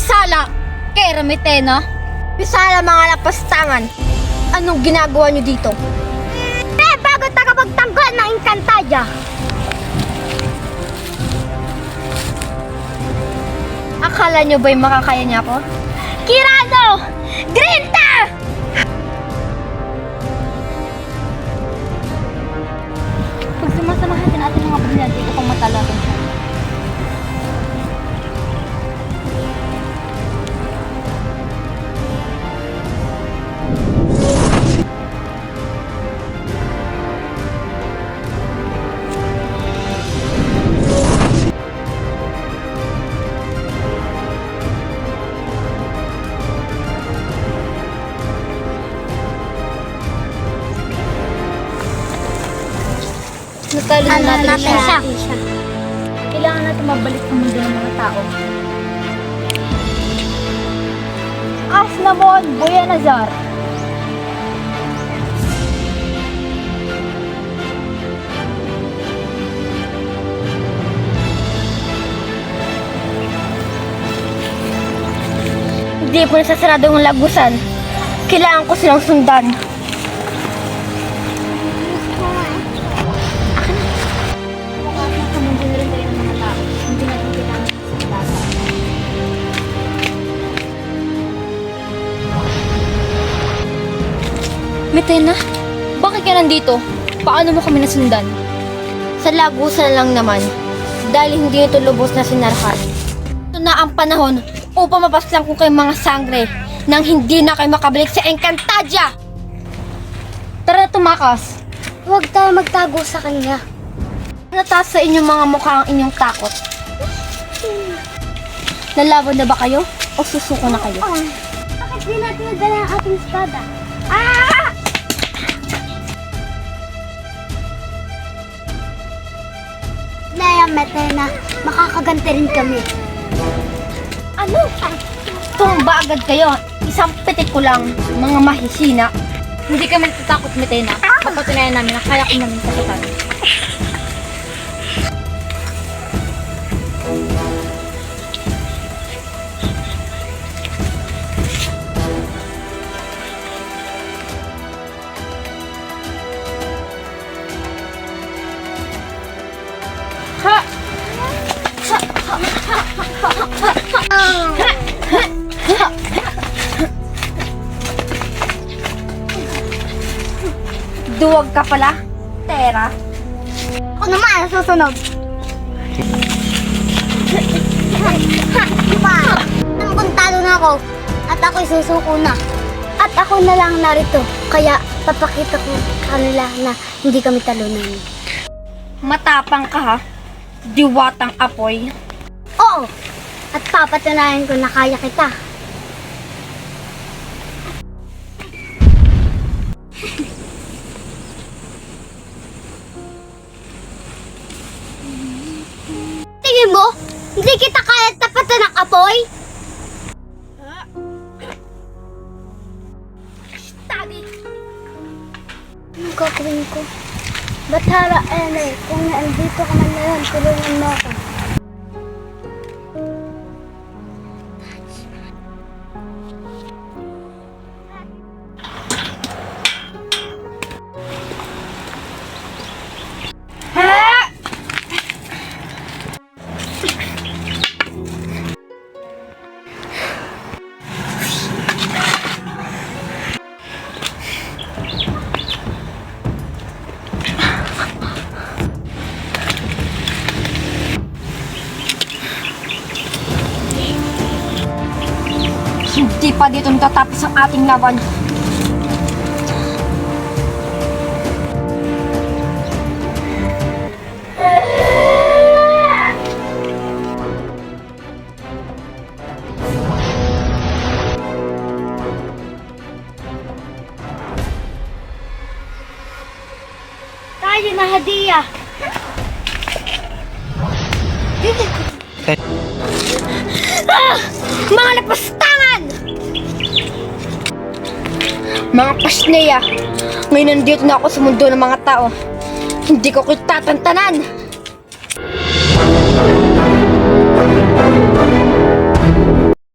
Pisala! Kay Ramitena? Pisala mga lapastangan! Anong ginagawa niyo dito? Eh, bago tagapagtanggol ng Encantadia. Akala niyo ba'y makakaya niya ako? Kirano! Grinta! Natalo na Ano natin, siya. siya? Kailangan natin mabalik sa mundo ng mga tao. As namon, Buya Nazar. Hindi po nasasarado ang lagusan. Kailangan ko silang sundan. Metena, bakit ka nandito? Paano mo kami nasundan? Sa lagusan lang naman, dahil hindi ito lubos na sinarhat. Ito na ang panahon upang mapaslang ko kay mga sangre nang hindi na kayo makabalik sa Encantadia! Tara tumakas. Huwag tayo magtago sa kanya. Nataas sa inyong mga mukha ang inyong takot. Lalaban na ba kayo? O susuko na kayo? Oh, bakit di natin nadala ang ating espada? Ah! Naya, Metena, makakaganti rin kami. Ano? Tumba agad kayo. Isang pitik ko lang, mga mahisina. Hindi kami natatakot, Metena. Papatunayan namin na kaya ko namin sagutan. Duwag ka pala, Tera. Ako naman, susunod. Alam kong talo na ako. At ako'y susuko na. At ako na lang narito. Kaya papakita ko kanila na hindi kami talunan. Matapang ka ha. Diwatang apoy. Oo! At papatunayan ko na kaya kita. Tingin mo? Hindi kita kaya tapatan ng apoy? Tagi! Anong gagawin ko? Batara, Ele, kung nandito ka man ngayon, tulungan mo ako. Hindi pa dito natatapos ang ating laban. Tayo na hadiah. Ah! Mga napastangan! Mga pasneya, ngayon nandito na ako sa mundo ng mga tao. Hindi ko kita tatantanan.